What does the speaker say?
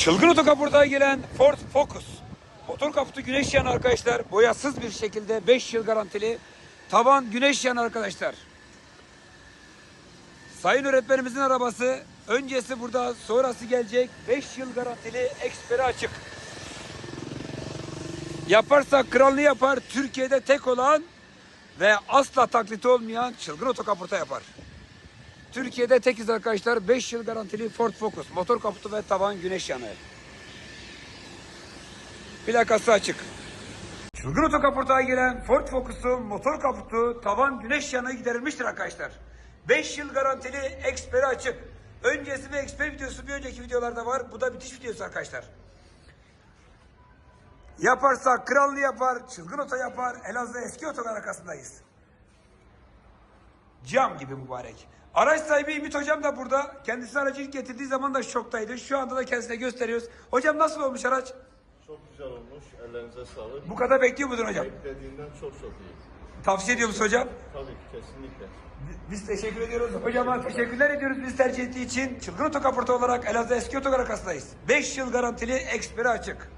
Çılgın otokaportaya gelen Ford Focus. Motor kaputu güneş yanı arkadaşlar. Boyasız bir şekilde 5 yıl garantili. Tavan güneş yanı arkadaşlar. Sayın öğretmenimizin arabası. Öncesi burada, sonrası gelecek. 5 yıl garantili, eksperi açık. Yaparsak kralını yapar. Türkiye'de tek olan ve asla taklidi olmayan çılgın otokaporta yapar. Türkiye'de tekiz arkadaşlar. 5 yıl garantili Ford Focus. Motor kaputu ve tavan güneş yanı. Plakası açık. Çılgın otokaportaya gelen Ford Focus'un motor kaputu, tavan güneş yanığı giderilmiştir arkadaşlar. 5 yıl garantili eksperi açık. Öncesi ve eksper videosu bir önceki videolarda var. Bu da bitiş videosu arkadaşlar. Yaparsa krallı yapar, çılgın oto yapar. Elazığ eski otogar arkasındayız. Cam gibi mübarek. Araç sahibi Ümit Hocam da burada. Kendisi aracı ilk getirdiği zaman da şoktaydı. Şu anda da kendisine gösteriyoruz. Hocam nasıl olmuş araç? Çok güzel olmuş. Ellerinize sağlık. Bu kadar bekliyor muydun hocam? Beklediğimden çok çok iyi. Tavsiye ediyor musun hocam? Tabii ki kesinlikle. Biz teşekkür ediyoruz. Hocama teşekkürler ediyoruz biz tercih ettiği için. Çılgın Otokaporta olarak Elazığ eski otogar arkasındayız. 5 yıl garantili eksperi açık.